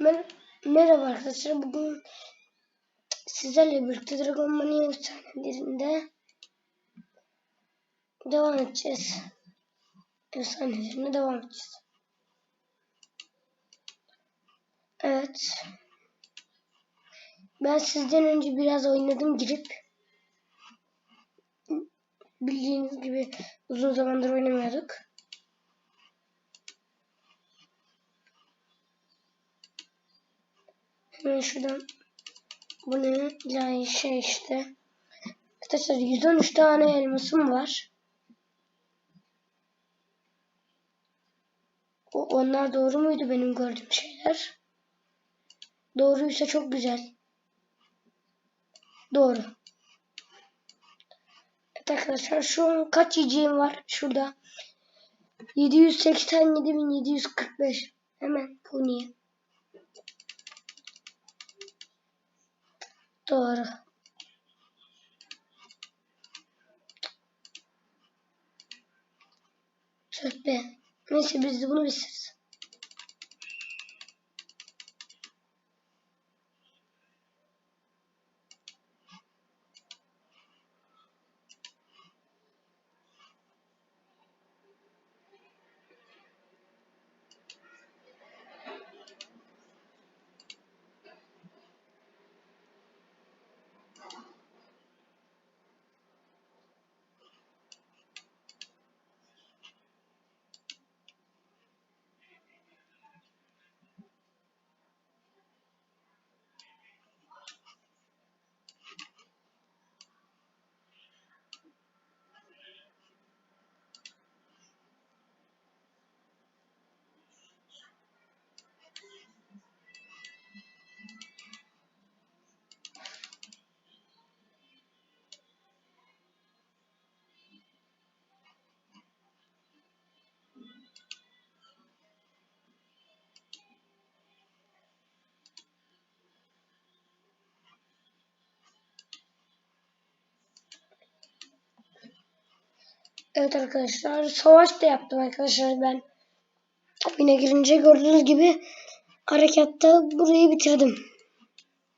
Mer Merhaba arkadaşlar. Bugün sizlerle birlikte Dragon Mania efsanelerinde devam edeceğiz. Efsanelerine devam edeceğiz. Evet. Ben sizden önce biraz oynadım girip. Bildiğiniz gibi uzun zamandır oynamıyorduk. Hemen şuradan bu ne? Yani şey işte. Arkadaşlar 113 tane elmasım var. O, onlar doğru muydu benim gördüğüm şeyler? Doğruysa çok güzel. Doğru. Evet arkadaşlar şu an kaç yiyeceğim var şurada? 787.745. Hemen bu niye? Neyse biz bunu bitiririz. Evet arkadaşlar savaş da yaptım arkadaşlar ben. Oyuna girince gördüğünüz gibi harekatta burayı bitirdim.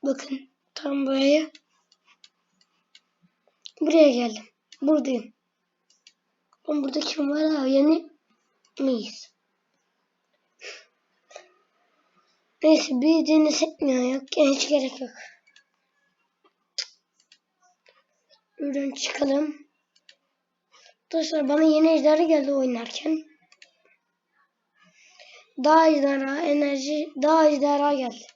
Bakın tam buraya. Buraya geldim. Buradayım. Ben burada kim var ha? Yani miyiz? Neyse bir denesek mi ya? Yok yani hiç gerek yok. Buradan çıkalım. Arkadaşlar bana yeni ejderha geldi oynarken. Daha ejderha, enerji, daha ejderha geldi.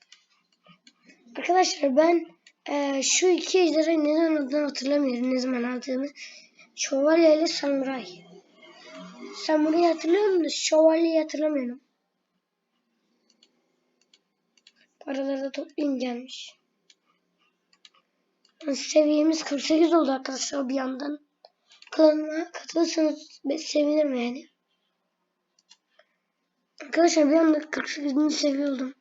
Arkadaşlar ben e, şu iki ejderhayı neden adını hatırlamıyorum. Ne zaman aldığımı. Şövalye ile samuray. Samuray'ı hatırlıyorum da şövalyeyi hatırlamıyorum. Paraları da toplayayım gelmiş. Seviyemiz 48 oldu arkadaşlar bir yandan kanalıma katılırsanız sevinirim yani. Arkadaşlar bir anda 48. seviye oldum.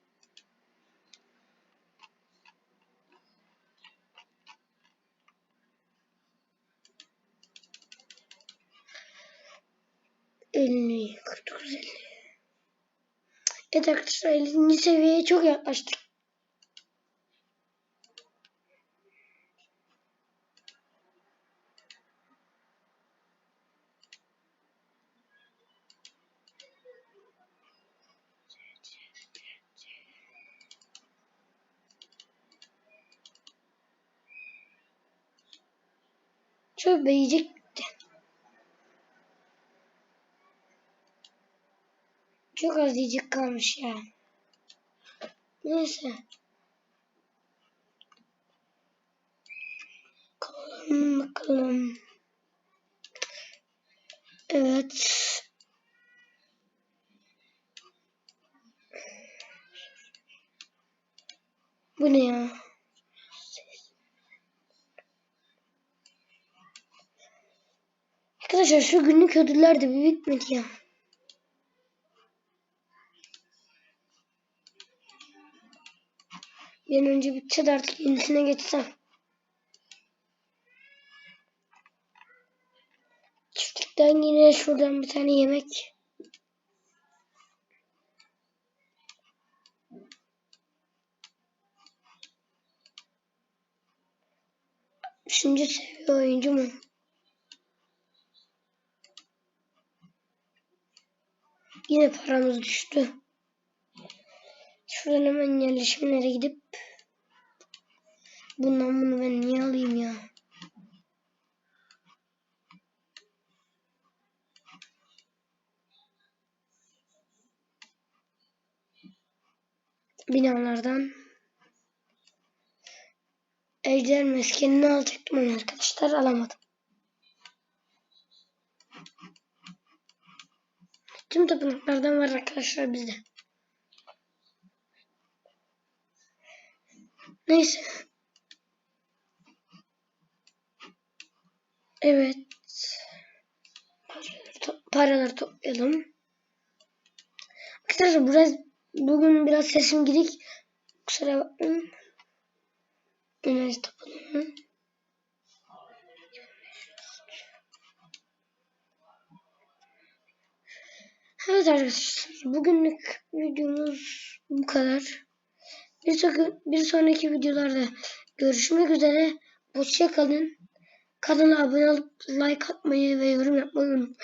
Elli, 49, 50. Evet arkadaşlar 50. seviyeye çok yaklaştık. Şöyle yiyecek bitti. Çok az yiyecek kalmış ya. Neyse. Bakalım bakalım. Evet. Bu ne ya? Arkadaşlar şu günlük ödüller de bitmedi ya. Bir an önce bitse de artık yenisine geçsem. Çiftlikten yine şuradan bir tane yemek. Üçüncü seviye oyuncu mu? Yine paramız düştü. Şuradan hemen yerleşimlere gidip bundan bunu ben niye alayım ya? Binalardan Ejder meskenini alacaktım arkadaşlar alamadım. Tüm tapınaklardan var arkadaşlar bizde. Neyse. Evet. Paraları, to- paraları toplayalım. Arkadaşlar biraz bugün biraz sesim gidik. Kusura bakmayın. Enerji tapınımı. Evet arkadaşlar bugünlük videomuz bu kadar. Bir, sonraki, bir sonraki videolarda görüşmek üzere. Hoşça kalın. Kanala abone olup like atmayı ve yorum yapmayı unutmayın.